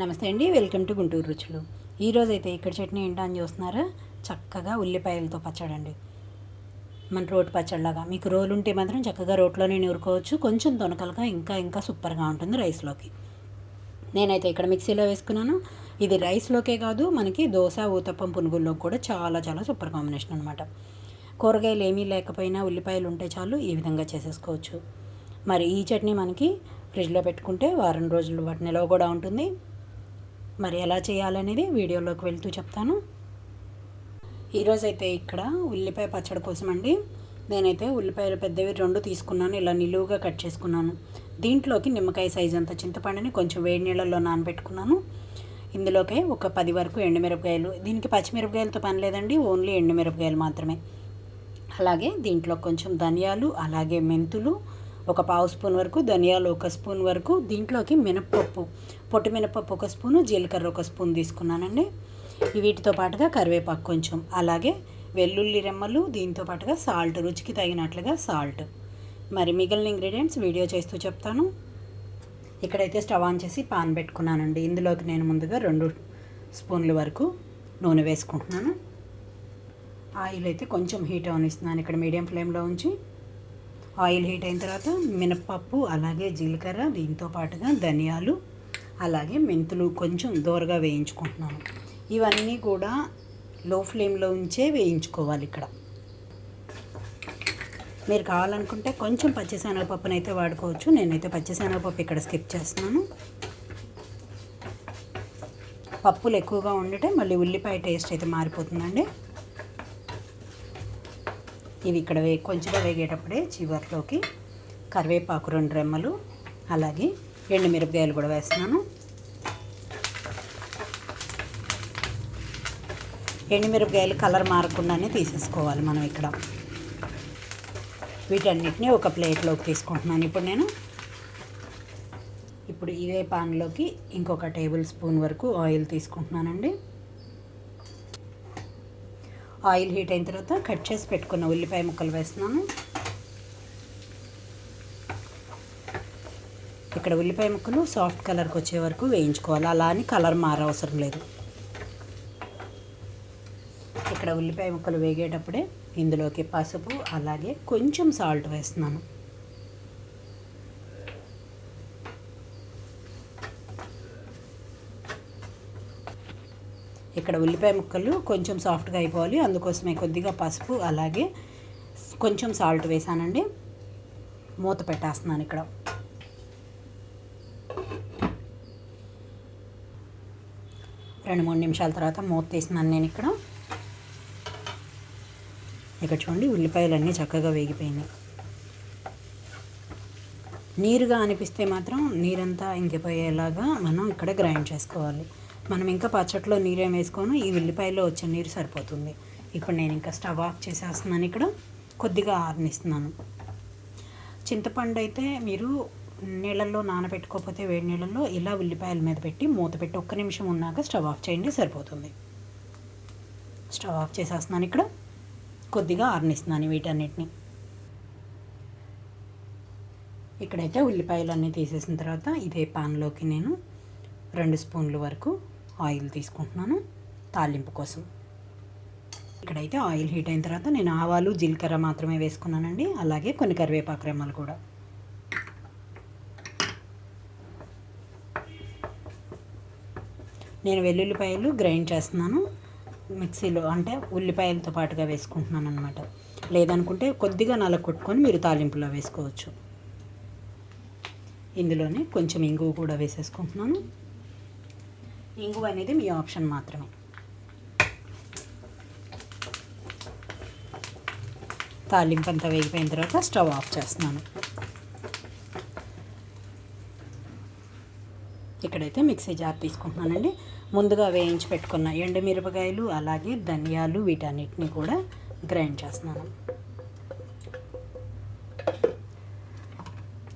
నమస్తే అండి welcome to Guntur రుచులు. ఈరోజు అయితే ఇక్కడ చట్నీ ఏంటో అని చూస్తున్నారా? చక్కగా ఉల్లిపాయలతో పచ్చడండి. మన రోటి పచ్చడిలాగా. మీకు రోలు ఉంటే మాత్రం చక్కగా రోట్లోనే నూరుకోవచ్చు. కొంచెం తొనకలుగా ఇంకా ఇంకా సూపర్గా ఉంటుంది రైస్లోకి. నేనైతే ఇక్కడ మిక్సీలో వేసుకున్నాను. ఇది రైస్లోకే కాదు మనకి దోశ ఊతప్పం పునుగుల్లో కూడా చాలా చాలా సూపర్ కాంబినేషన్ అనమాట కూరగాయలు ఏమీ లేకపోయినా ఉల్లిపాయలు ఉంటే చాలు ఈ విధంగా చేసేసుకోవచ్చు. మరి ఈ చట్నీ మనకి ఫ్రిడ్జ్లో పెట్టుకుంటే వారం రోజులు వాటి నిలవ కూడా ఉంటుంది. మరి ఎలా చేయాలనేది వీడియోలోకి వెళ్తూ చెప్తాను. ఈరోజైతే ఇక్కడ ఉల్లిపాయ పచ్చడి కోసం అండి నేనైతే ఉల్లిపాయలు పెద్దవి రెండు తీసుకున్నాను. ఇలా నిలువుగా కట్ చేసుకున్నాను. దీంట్లోకి నిమ్మకాయ సైజ్ అంత చింతపండుని కొంచెం వేడి నీళ్ళల్లో నానబెట్టుకున్నాను. ఇందులోకే ఒక పది వరకు ఎండుమిరపకాయలు. దీనికి పచ్చిమిరపకాయలతో పని లేదండి. ఓన్లీ ఎండుమిరపకాయలు మాత్రమే. అలాగే దీంట్లో కొంచెం ధనియాలు అలాగే మెంతులు ఒక పావు స్పూన్ వరకు ధనియాలు ఒక స్పూన్ వరకు దీంట్లోకి మినప్పప్పు పొట్టు మినప్పప్పు ఒక స్పూను జీలకర్ర ఒక స్పూన్ తీసుకున్నానండి. వీటితో పాటుగా కరివేపాకు కొంచెం అలాగే వెల్లుల్లి రెమ్మలు దీంతో పాటుగా సాల్ట్ రుచికి తగినట్లుగా సాల్ట్. మరి మిగిలిన ఇంగ్రీడియంట్స్ వీడియో చేస్తూ చెప్తాను. ఇక్కడైతే స్టవ్ ఆన్ చేసి పాన్ పెట్టుకున్నానండి. ఇందులోకి నేను ముందుగా రెండు స్పూన్ల వరకు నూనె వేసుకుంటున్నాను. ఆయిల్ అయితే కొంచెం హీట్ అవనిస్తున్నాను. ఇక్కడ మీడియం ఫ్లేమ్లో ఉంచి ఆయిల్ హీట్ అయిన తర్వాత మినప్పప్పు అలాగే జీలకర్ర దీంతో పాటుగా ధనియాలు అలాగే మెంతులు కొంచెం దూరగా వేయించుకుంటున్నాను. ఇవన్నీ కూడా లో ఫ్లేమ్లో ఉంచే వేయించుకోవాలి ఇక్కడ. మీరు కావాలనుకుంటే కొంచెం పచ్చిశనగపప్పును అయితే వాడుకోవచ్చు. నేనైతే పచ్చిశనగపప్పు ఇక్కడ స్కిప్ చేస్తున్నాను. పప్పులు ఎక్కువగా ఉండితే మళ్ళీ ఉల్లిపాయ టేస్ట్ అయితే మారిపోతుందండి. ఇవి ఇక్కడ వే కొంచెంగా వేగేటప్పుడే చివరిలోకి కరివేపాకు రెండు రెమ్మలు అలాగే ఎండుమిరపకాయలు కూడా వేస్తున్నాను. ఎండుమిరపకాయలు కలర్ మారకుండానే తీసేసుకోవాలి మనం ఇక్కడ. వీటన్నిటిని ఒక ప్లేట్లోకి తీసుకుంటున్నాను ఇప్పుడు నేను. ఇప్పుడు ఇవే పాన్లోకి ఇంకొక టేబుల్ స్పూన్ వరకు ఆయిల్ తీసుకుంటున్నానండి. ఆయిల్ హీట్ అయిన తర్వాత కట్ చేసి పెట్టుకున్న ఉల్లిపాయ ముక్కలు వేస్తున్నాను. ఇక్కడ ఉల్లిపాయ ముక్కలు సాఫ్ట్ కలర్కి వచ్చే వరకు వేయించుకోవాలి. అలా అని కలర్ మారవసరం లేదు. ఇక్కడ ఉల్లిపాయ ముక్కలు వేగేటప్పుడే ఇందులోకి పసుపు అలాగే కొంచెం సాల్ట్ వేస్తున్నాను. ఇక్కడ ఉల్లిపాయ ముక్కలు కొంచెం సాఫ్ట్గా అయిపోవాలి. అందుకోసమే కొద్దిగా పసుపు అలాగే కొంచెం సాల్ట్ వేసానండి. మూత పెట్టేస్తున్నాను ఇక్కడ. రెండు మూడు నిమిషాల తర్వాత మూత తీసినాను నేను ఇక్కడ. ఇక్కడ చూడండి ఉల్లిపాయలన్నీ చక్కగా వేగిపోయినాయి. నీరుగా అనిపిస్తే మాత్రం నీరంతా ఇంకిపోయేలాగా మనం ఇక్కడ గ్రైండ్ చేసుకోవాలి. మనం ఇంకా పచ్చట్లో నీరేం వేసుకోను ఈ ఉల్లిపాయలో వచ్చే నీరు సరిపోతుంది. ఇప్పుడు నేను ఇంకా స్టవ్ ఆఫ్ చేసేస్తున్నాను ఇక్కడ కొద్దిగా ఆరనిస్తున్నాను. చింతపండు అయితే మీరు నీళ్ళల్లో నానబెట్టుకోకపోతే వేడి నీళ్ళల్లో ఇలా ఉల్లిపాయల మీద పెట్టి మూత పెట్టి ఒక్క నిమిషం ఉన్నాక స్టవ్ ఆఫ్ చేయండి సరిపోతుంది. స్టవ్ ఆఫ్ చేసేస్తున్నాను ఇక్కడ కొద్దిగా ఆరనిస్తున్నాను వీటన్నిటిని. ఇక్కడైతే ఉల్లిపాయలు అన్నీ తీసేసిన తర్వాత ఇదే పాన్లోకి నేను రెండు స్పూన్ల వరకు ఆయిల్ తీసుకుంటున్నాను తాలింపు కోసం. ఇక్కడైతే ఆయిల్ హీట్ అయిన తర్వాత నేను ఆవాలు జీలకర్ర మాత్రమే వేసుకున్నానండి. అలాగే కొన్ని కరివేపాకు రెమ్మలు కూడా. నేను వెల్లుల్లిపాయలు గ్రైండ్ చేస్తున్నాను. మిక్సీలో అంటే ఉల్లిపాయలతో పాటుగా వేసుకుంటున్నాను అనమాట లేదనుకుంటే కొద్దిగా నల్ల కొట్టుకొని మీరు తాలింపులో వేసుకోవచ్చు. ఇందులోనే కొంచెం ఇంగువ కూడా వేసేసుకుంటున్నాను. ఇంగువ అనేది మీ ఆప్షన్ మాత్రమే. తాలింపు అంతా వేగిపోయిన తర్వాత స్టవ్ ఆఫ్ చేస్తున్నాను. ఇక్కడైతే మిక్సీ జార్ తీసుకుంటున్నానండి. ముందుగా వేయించి పెట్టుకున్న ఎండుమిరపకాయలు అలాగే ధనియాలు వీటన్నిటిని కూడా గ్రైండ్ చేస్తున్నాను.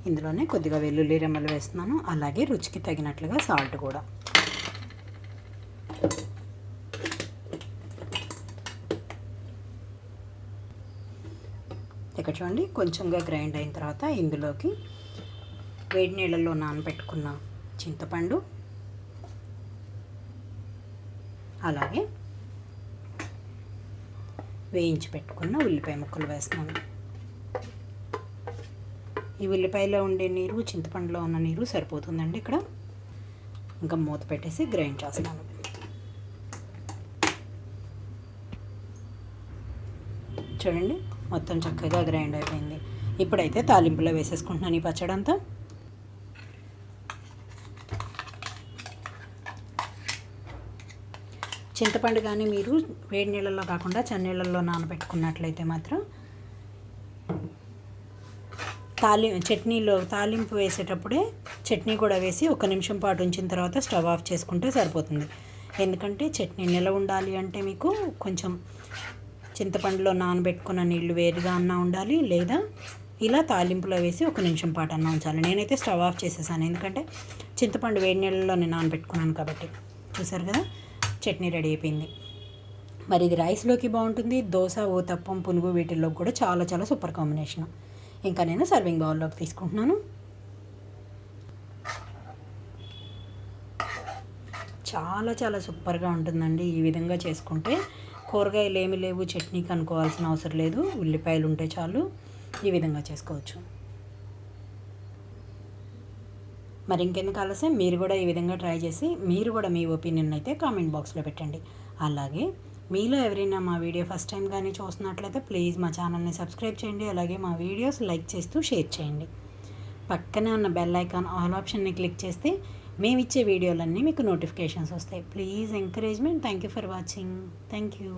ఇందులోనే కొద్దిగా వెల్లుల్లి రెమ్మలు వేస్తున్నాను. అలాగే రుచికి తగినట్లుగా సాల్ట్ కూడా. ఇక్కడ చూడండి. కొంచెంగా గ్రైండ్ అయిన తర్వాత ఇందులోకి వేడి నీళ్ళల్లో నానబెట్టుకున్న చింతపండు అలాగే వేయించి పెట్టుకున్న ఉల్లిపాయ ముక్కలు వేస్తున్నాను. ఈ ఉల్లిపాయలో ఉండే నీరు చింతపండులో ఉన్న నీరు సరిపోతుందండి ఇక్కడ. ఇంకా మూత పెట్టేసి గ్రైండ్ చేస్తాను చూడండి. మొత్తం చక్కగా గ్రైండ్ అయిపోయింది. ఇప్పుడైతే తాలింపులో వేసేసుకుంటున్నాను ఈ పచ్చడంతా. చింతపండు కానీ మీరు వేడి నీళ్ళల్లో కాకుండా చన్నీళ్ళల్లో నానబెట్టుకున్నట్లయితే మాత్రం తాలి చట్నీలో తాలింపు వేసేటప్పుడే చట్నీ కూడా వేసి ఒక నిమిషం పాటు ఉంచిన తర్వాత స్టవ్ ఆఫ్ చేసుకుంటే సరిపోతుంది. ఎందుకంటే చట్నీ నిల ఉండాలి అంటే మీకు కొంచెం చింతపండులో నానబెట్టుకున్న నీళ్ళు వేరుగా అన్నా ఉండాలి లేదా ఇలా తాలింపులో వేసి ఒక నిమిషం పాటు అన్న ఉంచాలి. నేనైతే స్టవ్ ఆఫ్ చేసేసాను. ఎందుకంటే చింతపండు వేడి నీళ్ళలో నేను నానబెట్టుకున్నాను కాబట్టి. చూసారు కదా? చట్నీ రెడీ అయిపోయింది. మరి ఇది రైస్లోకి బాగుంటుంది. దోశ ఊతప్పం పునుగు వీటిల్లో కూడా చాలా చాలా సూపర్ కాంబినేషన్. ఇంకా నేను సర్వింగ్ బౌల్లోకి తీసుకుంటున్నాను. చాలా చాలా సూపర్గా ఉంటుందండి ఈ విధంగా చేసుకుంటే. కూరగాయలు ఏమి లేవు చట్నీకి అనుకోవాల్సిన అవసరం లేదు ఉల్లిపాయలు ఉంటే చాలు ఈ విధంగా చేసుకోవచ్చు. మరి ఇంకెందుకు ఆలస్యం మీరు కూడా ఈ విధంగా ట్రై చేసి మీరు కూడా మీ ఒపీనియన్ అయితే కామెంట్ బాక్స్లో పెట్టండి. అలాగే మీలో ఎవరైనా మా వీడియో ఫస్ట్ టైం కానీ చూస్తున్నట్లయితే ప్లీజ్ మా ఛానల్ని సబ్స్క్రైబ్ చేయండి అలాగే మా వీడియోస్ లైక్ చేస్తూ షేర్ చేయండి. పక్కనే ఉన్న బెల్ ఐకాన్ ఆల్ ఆప్షన్ని క్లిక్ చేస్తే మేము ఇచ్చే వీడియోలన్నీ మీకు నోటిఫికేషన్స్ వస్తాయి. Please encouragement. Thank you for watching. Thank you.